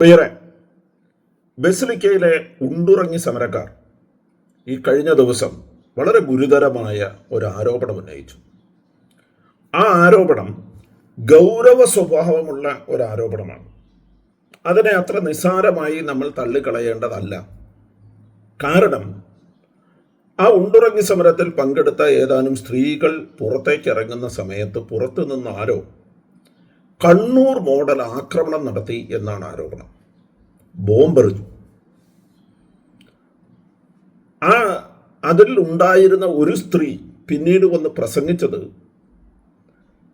പ്രിയരെ ബസിലിക്കയിലെ ഉണ്ടുറങ്ങി സമരക്കാർ ഈ കഴിഞ്ഞ ദിവസം വളരെ ഗുരുതരമായ ഒരു ആരോപണം ഉന്നയിച്ചു. ആ ആരോപണം ഗൗരവ സ്വഭാവമുള്ള ഒരു ആരോപണമാണ്. അതിനെ അത്ര നിസ്സാരമായി നമ്മൾ തള്ളിക്കളയേണ്ടതല്ല. കാരണം ആ ഉണ്ടുറങ്ങി സമരത്തിൽ പങ്കെടുത്ത ഏതാനും സ്ത്രീകൾ പുറത്തേക്ക് ഇറങ്ങുന്ന സമയത്ത് പുറത്തു നിന്ന് ആരോ കണ്ണൂർ മോഡൽ ആക്രമണം നടത്തി എന്നാണ് ആരോപണം. ബോംബെറിഞ്ഞു ആ അതിൽ ഉണ്ടായിരുന്ന ഒരു സ്ത്രീ പിന്നീട് വന്ന് പ്രസംഗിച്ചത്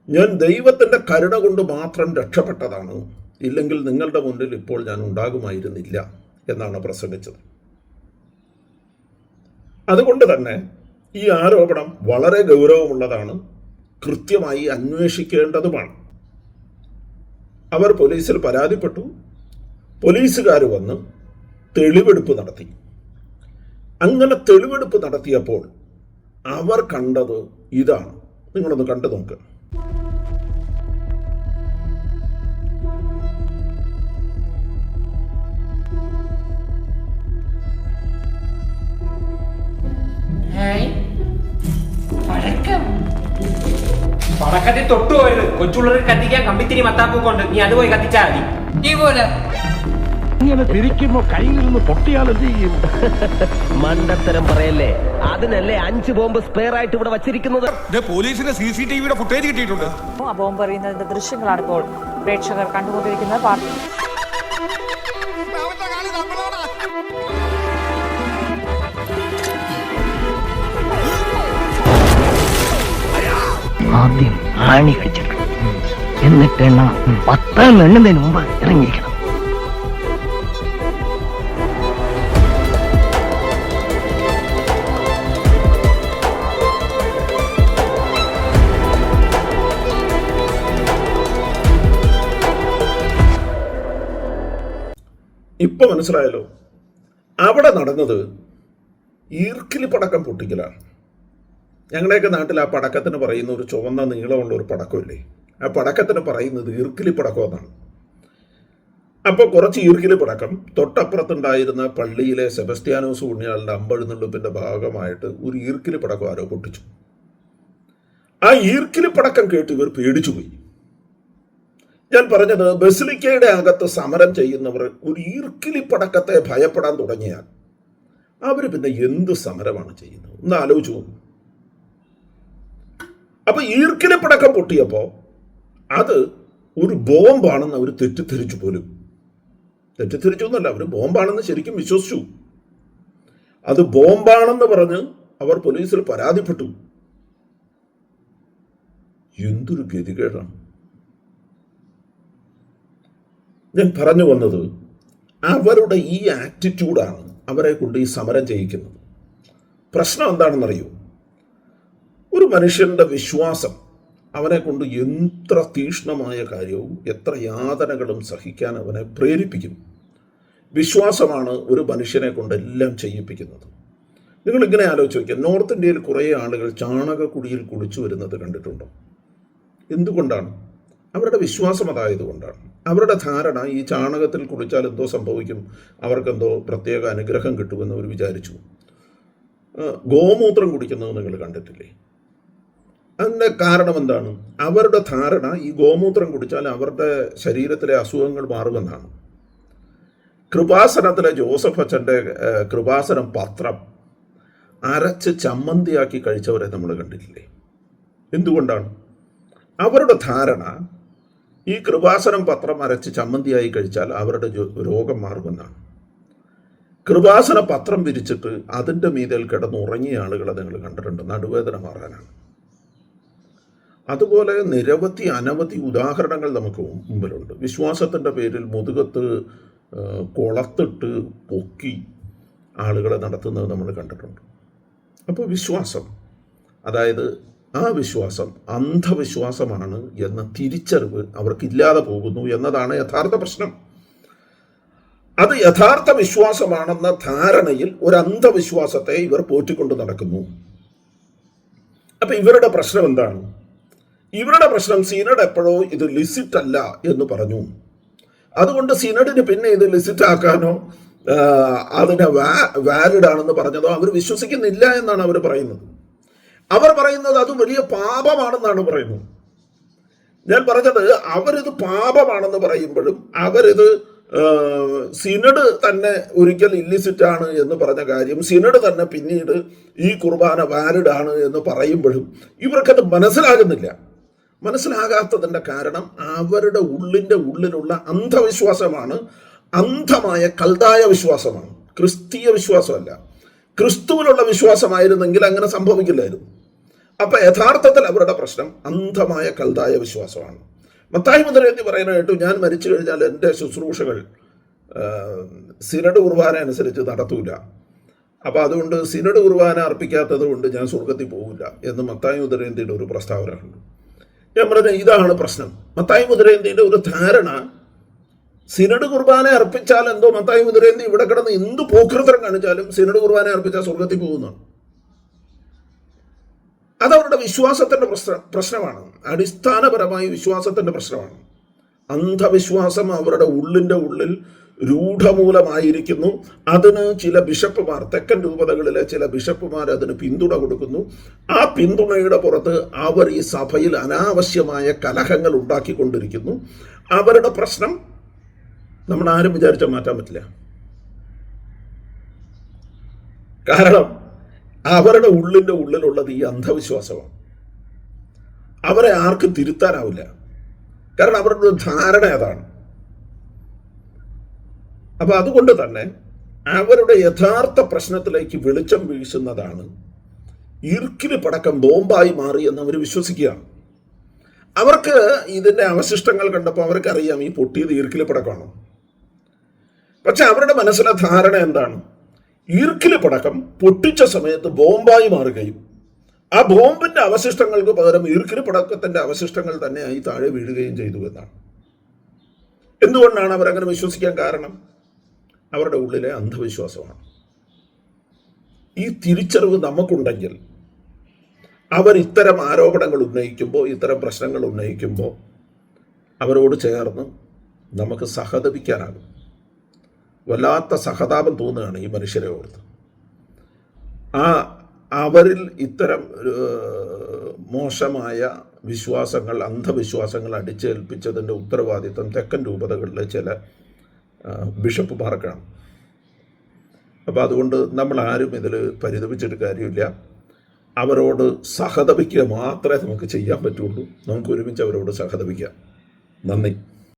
ഞാൻ ദൈവത്തിന്റെ കരുണ കൊണ്ട് മാത്രം രക്ഷപ്പെട്ടതാണ്. ഇല്ലെങ്കിൽ നിങ്ങളുടെ മുന്നിൽ ഇപ്പോൾ ഞാൻ ഉണ്ടാകുമായിരുന്നില്ല എന്നാണ് പ്രസംഗിച്ചത്. അതുകൊണ്ട് തന്നെ ഈ ആരോപണം വളരെ ഗൗരവമുള്ളതാണ് കൃത്യമായി അന്വേഷിക്കേണ്ടതുമാണ്. അവർ പോലീസിൽ പരാതിപ്പെട്ടു. പോലീസുകാർ വന്ന് തെളിവെടുപ്പ് നടത്തി. അങ്ങനെ തെളിവെടുപ്പ് നടത്തിയപ്പോൾ അവർ കണ്ടത് ഇതാണ്. നിങ്ങളൊന്ന് കണ്ടു നോക്ക്. പടക്കത്തിൽ തൊട്ടു പോയത്. കൊച്ചുള്ളവർ കത്തിക്കാൻ കമ്പിത്തിരി മത്താപ്പൂ കൊണ്ട് നീ അത് പോയി കത്തിച്ചാ മതി. നീ പോലെ. ഇങ്ങനെ തിരിക്കുമ്പോ കയ്യിൽ നിന്ന് പൊട്ടിയാൽ എന്ത് ചെയ്യും? മണ്ടത്തരം പറയല്ലേ? അതിനല്ലേ അഞ്ച് ബോംബ് സ്പെയർ ആയിട്ട് ഇവിടെ വച്ചിരിക്കുന്നത്? പോലീസിന്റെ പോലീസിന് സി സി ടി വിയുടെ ഫുട്ടേജ് കിട്ടിയിട്ടുണ്ട്. ആ ബോംബ് എറിയുന്നതിന്റെ ദൃശ്യങ്ങളാണ് ഇപ്പോൾ പ്രേക്ഷകർ കണ്ടുകൊണ്ടിരിക്കുന്നത്. പാർട്ടി ആദ്യം ആണി കഴിച്ചിട്ടുണ്ട് എന്നിട്ട് എണ്ണ പത്താം എണ്ണുന്നതിന് മുമ്പ് ഇറങ്ങിയിരിക്കണം. ഇപ്പൊ മനസ്സിലായല്ലോ. അവിടെ നടന്നത് ഈർക്കിലി പടക്കം പൊട്ടിക്കലാണ്. ഞങ്ങളുടെയൊക്കെ നാട്ടിൽ ആ പടക്കത്തിന് പറയുന്ന ഒരു ചുവന്ന നീളമുള്ള ഒരു പടക്കമില്ലേ? ആ പടക്കത്തിന് പറയുന്നത് ഈർക്കിലി പടക്കം എന്നാണ്. അപ്പോൾ കുറച്ച് ഈർക്കിലി പടക്കം. തൊട്ടപ്പുറത്തുണ്ടായിരുന്ന പള്ളിയിലെ സെബസ്ത്യാനോസ് ഉണ്ണിയാളുടെ അമ്പഴുന്നുള്ളിപ്പിന്റെ ഭാഗമായിട്ട് ഒരു ഈർക്കിലി പടക്കം ആരോ പൊട്ടിച്ചു. ആ ഈർക്കിലി പടക്കം കേട്ട് ഇവർ പേടിച്ചുപോയി. ഞാൻ പറഞ്ഞത് ബസിലിക്കയുടെ അകത്ത് സമരം ചെയ്യുന്നവർ ഒരു ഈർക്കിലി പടക്കത്തെ ഭയപ്പെടാൻ തുടങ്ങിയാൽ അവർ പിന്നെ എന്ത് സമരമാണ് ചെയ്യുന്നത്? ഒന്ന് ആലോചിച്ചു നോക്കൂ. അപ്പൊ ഈർക്കിലെ പടക്കം പൊട്ടിയപ്പോ അത് ഒരു ബോംബാണെന്ന് അവർ തെറ്റിദ്ധരിച്ചു പോലും. തെറ്റിദ്ധരിച്ചു എന്നല്ല അവർ ബോംബാണെന്ന് ശരിക്കും വിശ്വസിച്ചു. അത് ബോംബാണെന്ന് പറഞ്ഞ് അവർ പോലീസിൽ പരാതിപ്പെട്ടു. എന്തൊരു ഗതികേടാണ്. ഞാൻ പറഞ്ഞു വന്നത് അവരുടെ ഈ ആറ്റിറ്റ്യൂഡാണ് അവരെ കൊണ്ട് ഈ സമരം ചെയ്യിക്കുന്നത്. പ്രശ്നം എന്താണെന്നറിയോ? ഒരു മനുഷ്യന്റെ വിശ്വാസം അവനെ കൊണ്ട് എത്ര തീക്ഷ്ണമായ കാര്യവും എത്ര യാതനകളും സഹിക്കാൻ അവനെ പ്രേരിപ്പിക്കും. വിശ്വാസമാണ് ഒരു മനുഷ്യനെ കൊണ്ട് എല്ലാം ചെയ്യിപ്പിക്കുന്നത്. നിങ്ങൾ ഇങ്ങനെ ആലോചിച്ച് നോക്കിയാൽ നോർത്ത് ഇന്ത്യയിൽ കുറേ ആളുകൾ ചാണകക്കുടിയിൽ കുളിച്ചു വരുന്നത് കണ്ടിട്ടുണ്ടോ? എന്തുകൊണ്ടാണ്? അവരുടെ വിശ്വാസം അതായതുകൊണ്ടാണ്. അവരുടെ ധാരണ ഈ ചാണകത്തിൽ കുളിച്ചാൽ എന്തോ സംഭവിക്കും അവർക്കെന്തോ പ്രത്യേക അനുഗ്രഹം കിട്ടുമെന്ന് അവർ വിചാരിച്ചു. ഗോമൂത്രം കുടിക്കുന്നത് നിങ്ങൾ കണ്ടിട്ടില്ലേ? അതിന്റെ കാരണം എന്താണ്? അവരുടെ ധാരണ ഈ ഗോമൂത്രം കുടിച്ചാൽ അവരുടെ ശരീരത്തിലെ അസുഖങ്ങൾ മാറുമെന്നാണ്. കൃപാസനത്തിലെ ജോസഫ് അച്ഛന്റെ കൃപാസനം പത്രം അരച്ച് ചമ്മന്തിയാക്കി കഴിച്ചവരെ നമ്മൾ കണ്ടിട്ടില്ലേ? എന്തുകൊണ്ടാണ്? അവരുടെ ധാരണ ഈ കൃപാസനം പത്രം അരച്ച് ചമ്മന്തിയായി കഴിച്ചാൽ അവരുടെ രോഗം മാറുമെന്നാണ്. കൃപാസന പത്രം വിരിച്ചിട്ട് അതിന്റെ കിടന്ന് കിടന്നുറങ്ങിയ ആളുകളെ നിങ്ങൾ കണ്ടിട്ടുണ്ട്. നടുവേദന മാറാനാണ്. അതുപോലെ നിരവധി അനവധി ഉദാഹരണങ്ങൾ നമുക്ക് മുമ്പിലുണ്ട്. വിശ്വാസത്തിന്റെ പേരിൽ മുതുകത്ത് കൊളത്തിട്ട് പൊക്കി ആളുകളെ നടത്തുന്നത് നമ്മൾ കണ്ടിട്ടുണ്ട്. അപ്പോൾ വിശ്വാസം അതായത് ആ വിശ്വാസം അന്ധവിശ്വാസമാണ് എന്ന തിരിച്ചറിവ് അവർക്കില്ലാതെ പോകുന്നു എന്നതാണ് യഥാർത്ഥ പ്രശ്നം. അത് യഥാർത്ഥ വിശ്വാസമാണെന്ന ധാരണയിൽ ഒരു അന്ധവിശ്വാസത്തെ ഇവർ പോറ്റിക്കൊണ്ട് നടക്കുന്നു. അപ്പൊ ഇവരുടെ പ്രശ്നം എന്താണ്? ഇവരുടെ പ്രശ്നം സീനഡ് എപ്പോഴോ ഇത് ലിസിറ്റ് അല്ല എന്ന് പറഞ്ഞു. അതുകൊണ്ട് സിനഡിന് പിന്നെ ഇത് ലിസിറ്റ് ആക്കാനോ അതിനെ വാ വാലിഡ് ആണെന്ന് പറഞ്ഞതോ അവർ വിശ്വസിക്കുന്നില്ല എന്നാണ് അവർ പറയുന്നത്. അവർ പറയുന്നത് അത് വലിയ പാപമാണെന്നാണ് പറയുന്നത്. ഞാൻ പറഞ്ഞത് അവരിത് പാപമാണെന്ന് പറയുമ്പോഴും അവരിത് സിനഡ് തന്നെ ഒരിക്കൽ ഇല്ലിസിറ്റ് ആണ് എന്ന് പറഞ്ഞ കാര്യം സിനഡ് തന്നെ പിന്നീട് ഈ കുർബാന വാലിഡ് ആണ് എന്ന് പറയുമ്പോഴും ഇവർക്കത് മനസ്സിലാകുന്നില്ല. മനസ്സിലാകാത്തതിന്റെ കാരണം അവരുടെ ഉള്ളിന്റെ ഉള്ളിലുള്ള അന്ധവിശ്വാസമാണ്. അന്ധമായ കൽതായ വിശ്വാസമാണ്. ക്രിസ്തീയ വിശ്വാസമല്ല. ക്രിസ്തുവിലുള്ള വിശ്വാസമായിരുന്നെങ്കിൽ അങ്ങനെ സംഭവിക്കില്ലായിരുന്നു. അപ്പൊ യഥാർത്ഥത്തിൽ അവരുടെ പ്രശ്നം അന്ധമായ കൽതായ വിശ്വാസമാണ്. മത്തായി മുതലേന്തി പറയാനായിട്ട് ഞാൻ മരിച്ചു കഴിഞ്ഞാൽ എന്റെ ശുശ്രൂഷകൾ സിനഡ് കുർബാന അനുസരിച്ച് നടത്തൂല. അപ്പോൾ അതുകൊണ്ട് സിനഡ് കുർബാന അർപ്പിക്കാത്തത് കൊണ്ട് ഞാൻ സ്വർഗത്തിൽ പോകില്ല എന്ന് മത്തായി മുതലേന്തിയുടെ ഒരു പ്രസ്താവന ഉണ്ട് ഞാൻ പറഞ്ഞ ഇതാണ് പ്രശ്നം. മത്തായി മുതലേന്തിയുടെ ഒരു ധാരണ സിനഡ് കുർബാന അർപ്പിച്ചാൽ എന്തോ മത്തായി മുതിരേന്തി ഇവിടെ കിടന്ന് എന്ത് പോക്കൃതരം കാണിച്ചാലും സിനഡ് കുർബാന അർപ്പിച്ചാൽ സ്വർഗത്തിൽ പോകുന്നതാണ്. അതവരുടെ വിശ്വാസത്തിന്റെ പ്രശ്ന പ്രശ്നമാണ്. അടിസ്ഥാനപരമായി വിശ്വാസത്തിന്റെ പ്രശ്നമാണ്. അന്ധവിശ്വാസം അവരുടെ ഉള്ളിന്റെ ഉള്ളിൽ രൂഢമൂലമായിരിക്കുന്നു. അതിന് ചില ബിഷപ്പുമാർ തെക്കൻ രൂപതകളിലെ ചില ബിഷപ്പുമാർ അതിന് പിന്തുണ കൊടുക്കുന്നു. ആ പിന്തുണയുടെ പുറത്ത് അവർ ഈ സഭയിൽ അനാവശ്യമായ കലഹങ്ങൾ ഉണ്ടാക്കിക്കൊണ്ടിരിക്കുന്നു. അവരുടെ പ്രശ്നം നമ്മൾ ആരും വിചാരിച്ചാൽ മാറ്റാൻ പറ്റില്ല. കാരണം അവരുടെ ഉള്ളിന്റെ ഉള്ളിലുള്ളത് ഈ അന്ധവിശ്വാസമാണ്. അവരെ ആർക്കും തിരുത്താനാവില്ല. കാരണം അവരുടെ ധാരണ അതാണ്. അപ്പൊ അതുകൊണ്ട് തന്നെ അവരുടെ യഥാർത്ഥ പ്രശ്നത്തിലേക്ക് വെളിച്ചം വീശുന്നതാണ്. ഇർക്കിന് പടക്കം ബോംബായി മാറി എന്ന് അവർ വിശ്വസിക്കുകയാണ് അവർക്ക് ഇതിന്റെ അവശിഷ്ടങ്ങൾ കണ്ടപ്പോൾ അവർക്കറിയാം ഈ പൊട്ടിയത് ഈർക്കിൽ പടക്കമാണോ. പക്ഷെ അവരുടെ മനസ്സിലെ ധാരണ എന്താണ്? ഈർക്കിൽ പടക്കം പൊട്ടിച്ച സമയത്ത് ബോംബായി മാറുകയും ആ ബോംബിന്റെ അവശിഷ്ടങ്ങൾക്ക് പകരം ഈർക്കിൽ പടക്കത്തിന്റെ അവശിഷ്ടങ്ങൾ തന്നെയായി താഴെ വീഴുകയും ചെയ്തു എന്നാണ്. എന്തുകൊണ്ടാണ് അവരങ്ങനെ വിശ്വസിക്കാൻ കാരണം? അവരുടെ ഉള്ളിലെ അന്ധവിശ്വാസമാണ്. ഈ തിരിച്ചറിവ് നമുക്കുണ്ടെങ്കിൽ അവർ ഇത്തരം ആരോപണങ്ങൾ ഉന്നയിക്കുമ്പോൾ ഇത്തരം പ്രശ്നങ്ങൾ ഉന്നയിക്കുമ്പോൾ അവരോട് ചേർന്ന് നമുക്ക് സഹതപിക്കാനാകും. വല്ലാത്ത സഹതാപം തോന്നുകയാണ് ഈ മനുഷ്യരെ ഓർത്ത്. ആ അവരിൽ ഇത്തരം മോശമായ വിശ്വാസങ്ങൾ അന്ധവിശ്വാസങ്ങൾ അടിച്ചേൽപ്പിച്ചതിന്റെ ഉത്തരവാദിത്വം തെക്കൻ രൂപതകളിലെ ചില ആ, പാർക്കണം അപ്പോൾ അതുകൊണ്ട് നമ്മൾ ആരും ഇതിൽ പരിതപിച്ചിട്ട് കാര്യമില്ല. അവരോട് സഹതപിക്കുക മാത്രമേ നമുക്ക് ചെയ്യാൻ പറ്റുള്ളൂ. നമുക്ക് ഒരുമിച്ച് അവരോട് സഹതപിക്കാം. നന്ദി.